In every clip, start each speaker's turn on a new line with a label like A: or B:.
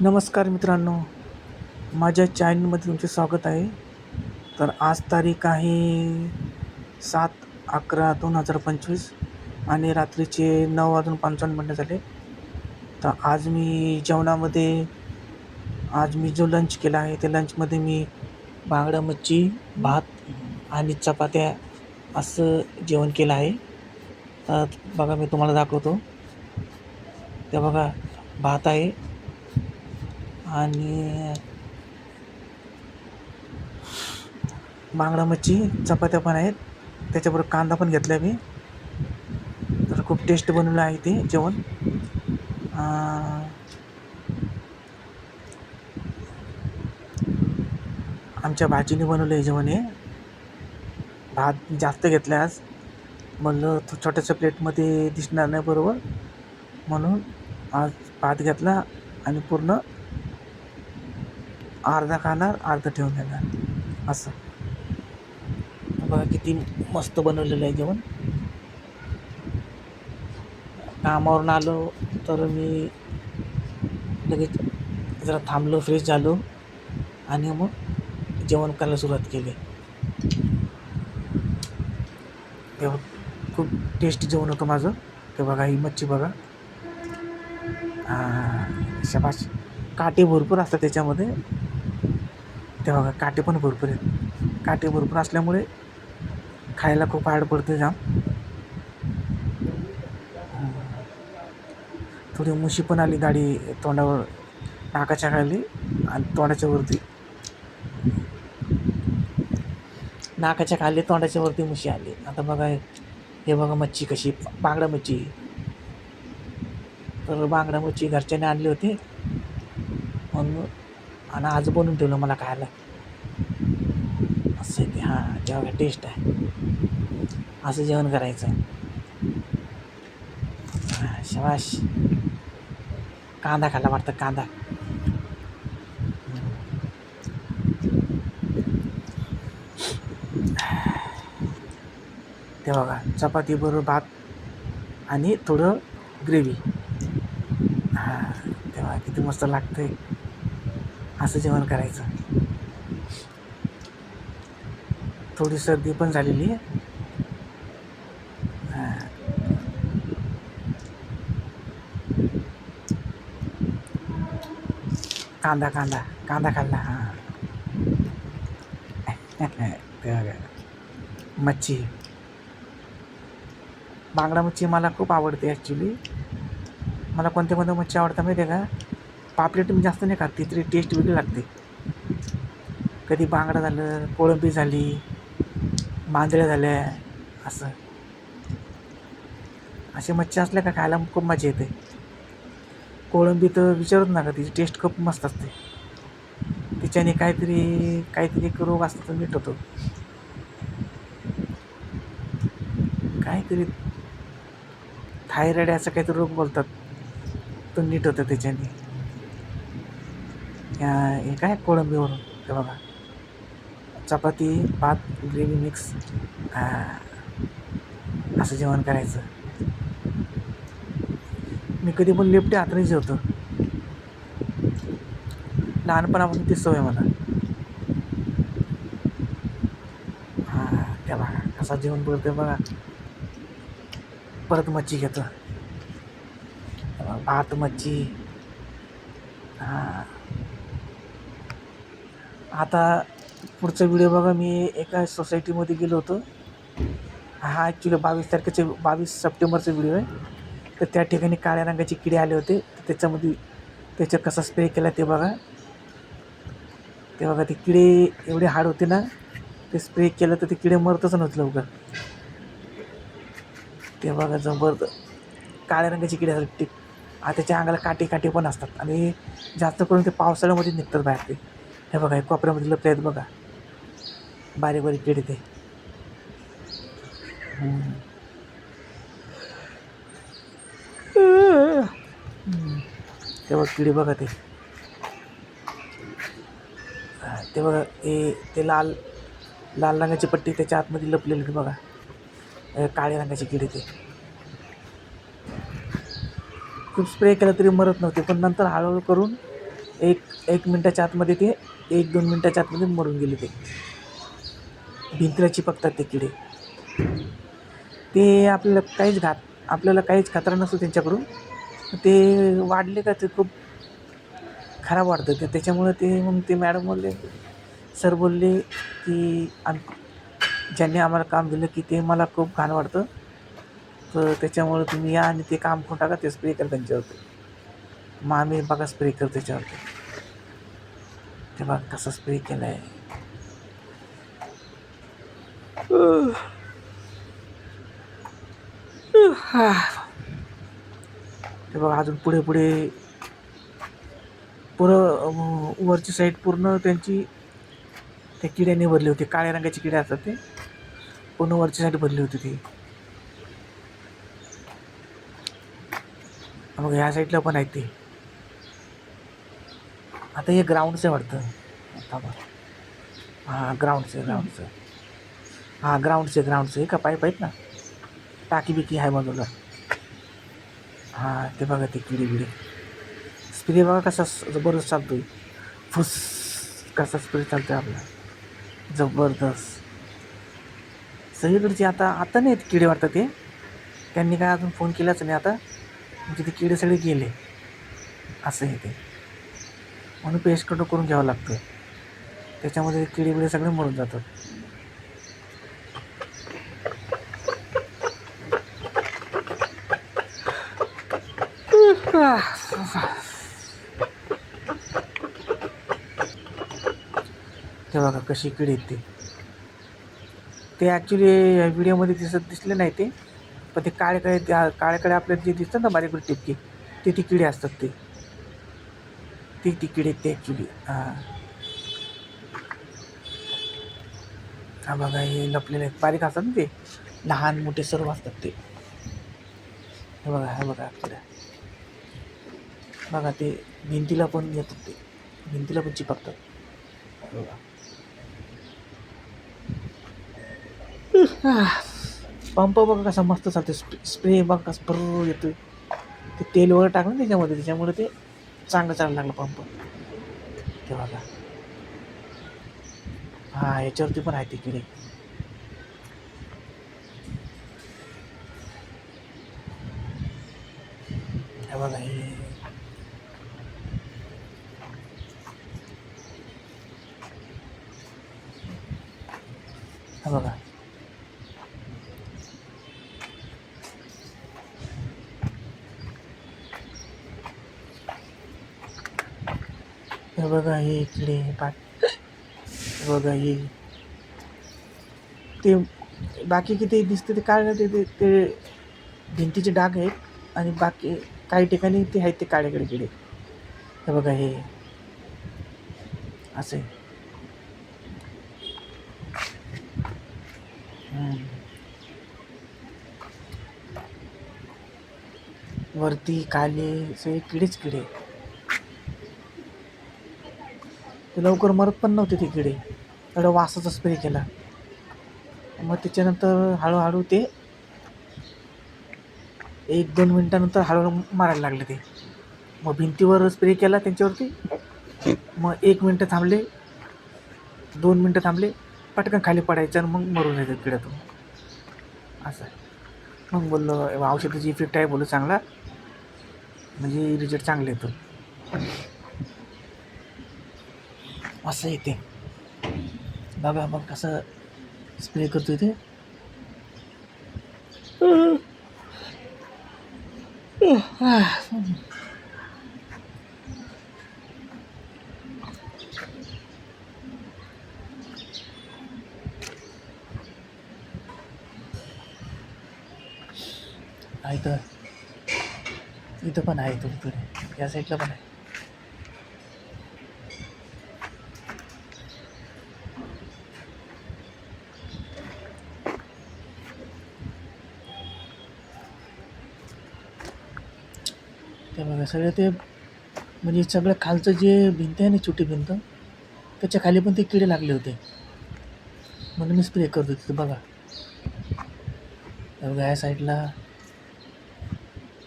A: नमस्कार मित्रांनो माझ्या चॅनलमध्ये तुमचे स्वागत आहे. तर आज तारीख आहे सात अकरा दोन हजार पंचवीस आणि रात्रीचे नऊ वाजून पंचावन्न मिनटं झाले. तर आज मी जेवणामध्ये आज मी जो लंच केला आहे त्या लंचमध्ये मी बांगडा मच्छी भात आणि चपात्या असं जेवण केलं आहे. तर बघा मी तुम्हाला दाखवतो. ते बघा भात आहे. आणि बांगडा मच्छी चपात्या पण आहेत. त्याच्याबरोबर कांदा पण घेतला मी. तर खूप टेस्ट बनवलं आहे ते जेवण. आमच्या भाजीने बनवलं आहे जेवण हे. भात जास्त घेतला आज. म्हणलं तो छोट्याशा प्लेटमध्ये दिसणार नाही बरोबर. म्हणून आज भात घेतला आणि पूर्ण अर्धा खाणार अर्धा ठेवून देणार. असं. बघा किती मस्त बनवलेलं आहे जेवण. कामावरून आलो तर मी लगेच जरा थांबलो फ्रेश झालो आणि मग जेवण करायला सुरुवात केली. तेव्हा खूप टेस्टी जेवण होतं माझं. ते बघा ही मच्छी बघा. शबाश काटे भरपूर असतात त्याच्यामध्ये. ते बघा काटे पण भरपूर आहेत. काटे भरपूर असल्यामुळे खायला खूप हार्ड पडते जाम. थोडी मुशी पण आली गाडी तोंडावर नाकाच्या खाली आणि तोंडाच्या वरती. नाकाच्या खाली तोंडाच्या वरती मुशी आली. आता बघा हे बघा मच्छी कशी बांगडा मच्छी. तर बांगडा मच्छी घरच्याने आणली होती. म्हणून आणि आज बनवून ठेवलं मला खायला. असं आहे ते हां जेव्हा टेस्ट आहे. असं जेवण करायचं. हां, कांदा खायला वाटतं कांदा. ते बघा चपाती बरोबर भात आणि थोडं ग्रेव्ही. हां तेव्हा किती मस्त लागतं आहे असं जेवण करायचं. थोडी सर्दी पण झालेली आहे. हां. कांदा कांदा कांदा खाल्ला हां. मच्छी. बांगडा मच्छी मला खूप आवडते ॲक्च्युली मला कोणते कोणते मच्छी आवडतात माहिती आहे का? पापलेट मी जास्त नाही खात ती तरी टेस्ट वेगळी लागते. कधी बांगडा झालं कोळंबी झाली मांजऱ्या झाल्या असं. असे मच्छी असल्या का खायला खूप मजा येते. कोळंबी तर विचारूच नका तिची टेस्ट खूप मस्त असते. तिच्याने काहीतरी काहीतरी एक रोग असतो तो नीट होतो. काहीतरी थायरॉइड असं काहीतरी रोग बोलतात. तो नीट होतं त्याच्याने. या- हे काय कोळंबीवरून? हे बघा. चपाती भात ग्रेव्ही मिक्स. असं जेवण करायचं. मी कधी पण लेपटे हाताने जेवतो. लहानपणापासून ती सवय मला. हां त्या बघा. कसा जेवण बोलतोय बघा. परत मच्छी घेतो. भात मच्छी. हां. आता पुढचा व्हिडिओ बघा मी एका सोसायटीमध्ये गेलो होतो. हा ॲक्च्युली बावीस तारखेचे बावीस सप्टेंबरचा व्हिडिओ आहे. तर त्या ठिकाणी काळ्या रंगाचे किडे आले होते. त्याच्यामध्ये त्याच्यात कसा स्प्रे केला ते बघा. ते बघा ते किडे एवढे हाड होते ना ते स्प्रे केलं तर ते किडे मरतच नव्हते लवकर. ते बघा जबरद काळ्या रंगाचे किडे असतात ते. त्याच्या अंगाला काटे काटे पण असतात. आणि जास्त करून ते पावसाळ्यामध्ये निघतात बाहेर ते. हे बघा हे कोपऱ्यामध्ये लपले आहेत बघा. बारीक बारीक किडे ते. तेव्हा किडी बघा बघा ते. ते बघा ते ते लाल लाल रंगाची पट्टी त्याच्या आतमध्ये लपलेली बघा. काळ्या रंगाची किडी ते. खूप स्प्रे केला तरी मरत नव्हते पण नंतर हळूहळू करून एक एक मिनटाच्या आतमध्ये ते एक दोन मिनटाच्या आतमध्ये मरून गेले ते. भिंतीला चिपकतात ते किडे. ते आपल्याला काहीच घात आपल्याला काहीच खतरा नसतो त्यांच्याकडून. ते वाढले का ते खूप खराब वाटतं ते त्याच्यामुळं ते मग ते मॅडम बोलले सर बोलले की आम ज्यांनी आम्हाला काम दिलं की ते मला खूप घाण वाटतं तर त्याच्यामुळं तुम्ही या आणि ते काम करून टाका ते स्प्रे करा त्यांच्यावरती. मग आम्ही बघा स्प्रे करतो त्याच्यावरती. ते बघ कसं स्प्रे केलं आहे ते बघा अजून पुढे पुढे. पुरं वरची साईड पूर्ण त्यांची त्या किड्याने भरली होती. काळ्या रंगाची किडे असतात ते. पूर्ण वरची साईड भरली होती ती. मग ह्या साईडला पण आहेत ते. आता हे ग्राउंडचं वाटतं. आता बघ. हां ग्राउंडचं ग्राउंडचं हां ग्राउंडचं ग्राउंडचं हे का पाईप आहेत ना? टाकी बिकी आहे बाजूला. हां ते बघा ते किडे बिडी. स्प्रे बघा कसा जबरदस्त चालतो आहे फुस कसा स्प्रे चालतो आहे आपला. जबरदस्त. सगळीकडचे आता आता नाही आहेत किडे वाटतात ते. त्यांनी काय अजून फोन केलाच नाही आता. म्हणजे ते किडे सगळे गेले. असं आहे ते. म्हणून पेस्ट कंट्रोल करून घ्यावं लागतं. त्याच्यामध्ये किडे बिडे सगळे मरून जातात. ते बघा कशी किडे आहेत ते. ते ॲक्च्युली व्हिडिओमध्ये दिसत दिसले नाही ते. पण ते काळे काळे त्या काळे आपल्याला जे दिसतात ना बारीक बारीक टिपके ते ती किडे असतात ते. ते ती किडे ते ॲक्च्युली हां हा बघा हे लपलेले आहेत बारीक असतात ना ते लहान मोठे सर्व असतात ते हे बघा हे बघा किडा बघा ते भिंतीला पण येतात ते भिंतीला पण चिपकतात बघा पंप बघा कसा मस्त चालतो स्प्रे स्प्रे बघा कसं भर येतो ते तेल वगैरे टाकलं ना त्याच्यामध्ये त्याच्यामुळे ते चांगलं चालायला लागलं पंप ते बघा हा याच्यावरती पण आहे ते किडे हे बघा हे हे बघा हे बघा हे इकडे पाट बघा हे. ते बाकी किती दिसते ते काय ते ते ते भिंतीचे डाग आहेत आणि बाकी काही ठिकाणी ते आहेत ते काळेकडे किडे. हे बघा हे. असे. वरती काले सगळे किडेच किडे ते लवकर मरत पण नव्हते ते किडे. एवढं वासाचा स्प्रे केला. मग त्याच्यानंतर हळूहळू ते एक दोन मिनटानंतर हळूहळू मारायला लागले ते. मग भिंतीवर स्प्रे केला त्यांच्यावरती. मग एक मिनटं थांबले. दोन मिनटं थांबले. पटकन खाली पडायचं आणि मग मरून जायचं किड्यातून. असं मग बोललो औषधाची इफेक्ट आहे. बोललो चांगला. म्हणजे रिझल्ट चांगले येतो असं येते. बघा मग कसं स्प्रे करतो ते. आहे तर. इथं पण आहे थोडी थोडी या साईडला पण आहे. सगळं ते म्हणजे सगळं खालचं जे भिंत आहे ना छोटी भिंत त्याच्याखाली पण ते किडे लागले होते. म्हणून मी स्प्रे करतो तिथं बघा. बघा या साईडला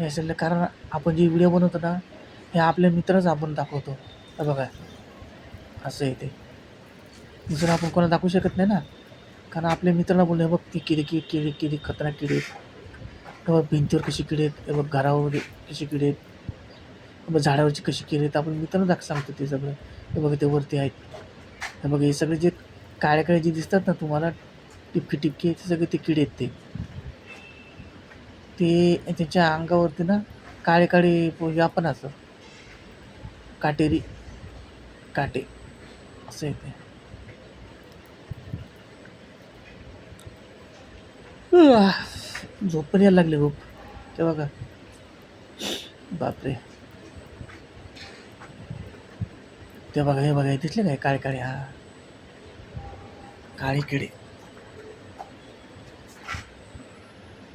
A: या साईडला कारण आपण जे व्हिडिओ बनवतो ना हे आपल्या मित्रच आपण दाखवतो. बघा असं आहे ते. दुसरं आपण कोणाला दाखवू शकत नाही ना. कारण आपल्या मित्राला बोलले बघ ती किडी की किडी किडी खतरनाक किडी आहेत. बघ भिंतीवर कशी किडी आहेत. बघ घरावर कशी किडी आहेत. मग झाडावरची कशी केली तर आपण मित्रांना दाख सांगतो ते सगळं. हे बघ ते वरती आहेत. हे बघा हे सगळे जे काळे काळे जे दिसतात ना तुम्हाला टिपकी टिपकी ते सगळे ते किडे आहेत ते. ते त्यांच्या अंगावरती ना काळे काळे हे आपण असं काटेरी काटे असं येते झोप पण यायला लागली खूप. ते बघा. बापरे. ते बघा हे बघा हे दिसले काय काळे काळे? हा. काळे किडे.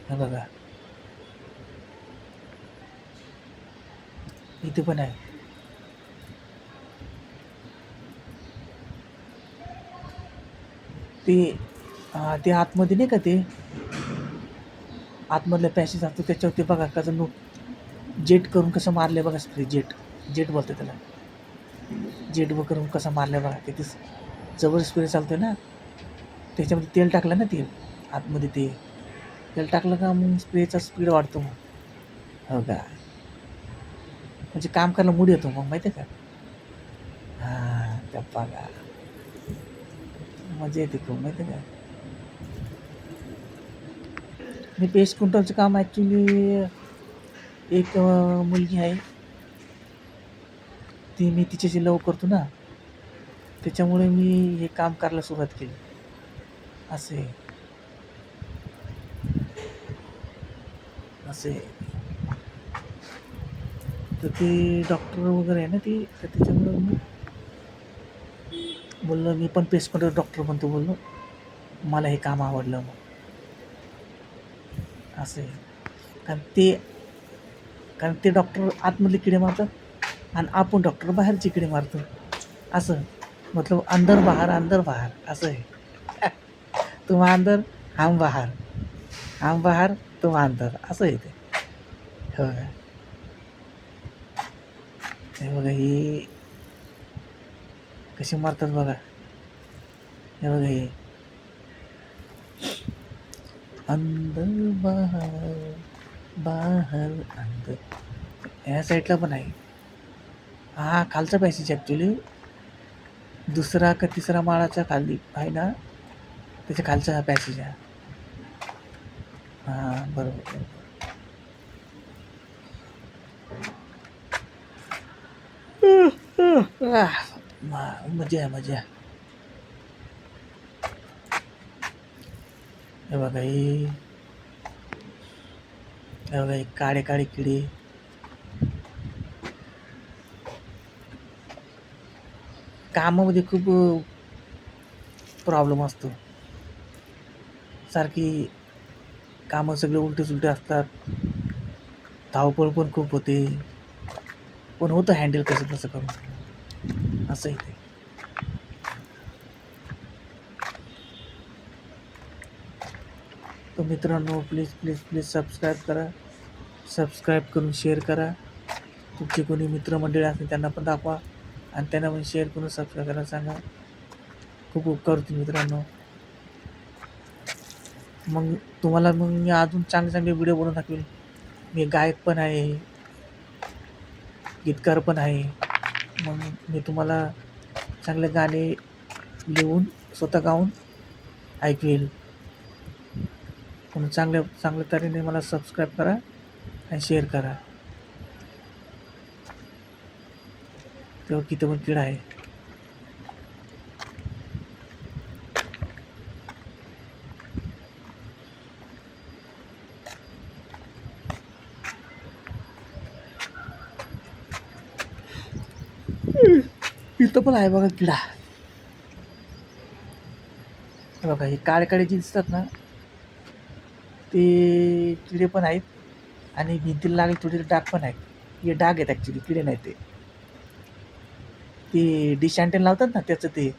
A: हे बघा. इथे पण आहे. ते हा, ते आतमध्ये नाही का ते? आतमधल्या पॅसेज असतो त्याच्यावरती बघा कसं नो जेट करून कसं मारले बघा स्प्रे जेट. जेट बोलतो त्याला. जेट व करून कसा मारलं बघा किती जवळ स्प्रे चालतोय ना. त्याच्यामध्ये तेल टाकलं ना तेल आतमध्ये ते. तेल टाकलं का मग स्प्रेचा स्पीड वाढतो मग. हो का? म्हणजे काम करायला मूड येतो मग माहिती आहे का? हां त्या बघा. मजा येते खूप माहिती आहे का? मी पेस्ट कंट्रोलचं काम ॲक्च्युली एक मुलगी आहे. ती मी तिच्याशी लव करतो ना त्याच्यामुळे मी हे काम करायला सुरुवात केली. असे असे तर ती डॉक्टर वगैरे आहे ना ती तर त्याच्यामुळे मी बोललो मी पण पेस्ट कंट्रोल डॉक्टर बनतो बोललो. मला हे काम आवडलं मग असे कारण ते कारण ते डॉक्टर आतमधले किडे मारतात. आणि आपण डॉक्टर बाहेर किडे मारतो. असं. मतलब अंदर बाहेर अंदर बाहेर. असं आहे. तुम अंदर हम बाहेर. हम बाहेर तुम अंदर. असं आहे ते. हो हे बघा ही कशी मारतात बघा. हे बघा हे. अंदर बाहेर बाहेर अंदर. ह्या साईडला पण आहे. हा खालचा पॅसेज ॲक्च्युली दुसरा का तिसरा माळाचा खाली आहे ना त्याच्या खालचा हा पॅसेज आहे हां बरोबर. बरोबर मजा आहे मजा हे बघा हे. बघा काळे काळे किडे. कामामध्ये खूप प्रॉब्लेम असतो. सारखी कामं सगळे उलटे सुलटे असतात. धावपळ पण खूप होते. पण होतं हँडल कसं कसं करून. असंही ते. तर मित्रांनो प्लीज प्लीज प्लीज सबस्क्राईब करा. सबस्क्राईब करून शेअर करा. तुमचे कोणी मित्रमंडळी असतील त्यांना पण दाखवा. आणि त्यांना पण शेअर करून सबस्क्राईब करायला सांगा. खूप उपकार होतील मित्रांनो. मग तुम्हाला मग मी अजून चांगले चांगले व्हिडिओ बनवून दाखवेल. मी गायक पण आहे. गीतकार पण आहे. मग मी तुम्हाला चांगले गाणे लिहून स्वतः गाऊन ऐकवेल. म्हणून चांगल्या चांगल्या तऱ्हेने मला सबस्क्राईब करा आणि शेअर करा. तेव्हा किती पण किडा आहे. इथं पण आहे बघा किडा. बघा हे काळे काळे जे दिसतात ना ते किडे पण आहेत आणि भिंतीला लागले थोडे डाग पण आहेत. हे डाग आहेत ॲक्च्युली किडे नाही ते. ते डिश अँटेन लावतात ना त्याचं ते.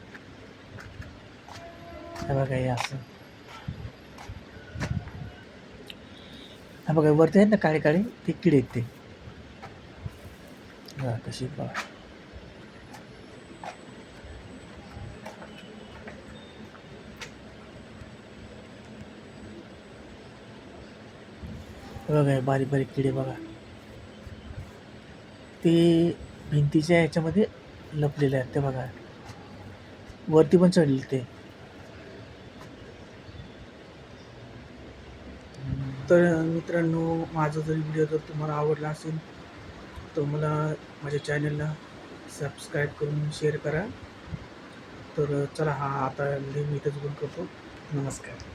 A: बघा हे असं. बघा वरती आहेत ना काळे काळे ते किडे आहेत ते. कशी बघा बघा बारीक बारीक किडे बघा. ते भिंतीच्या ह्याच्यामध्ये लपलेले आहेत ते बघा. वरती पण चढले ते. तर मित्रांनो माझा जर व्हिडिओ जर तुम्हाला आवडला असेल तर मला माझ्या चॅनलला सबस्क्राईब करून शेअर करा. तर चला हा आता मी इथंच बंद करतो. नमस्कार.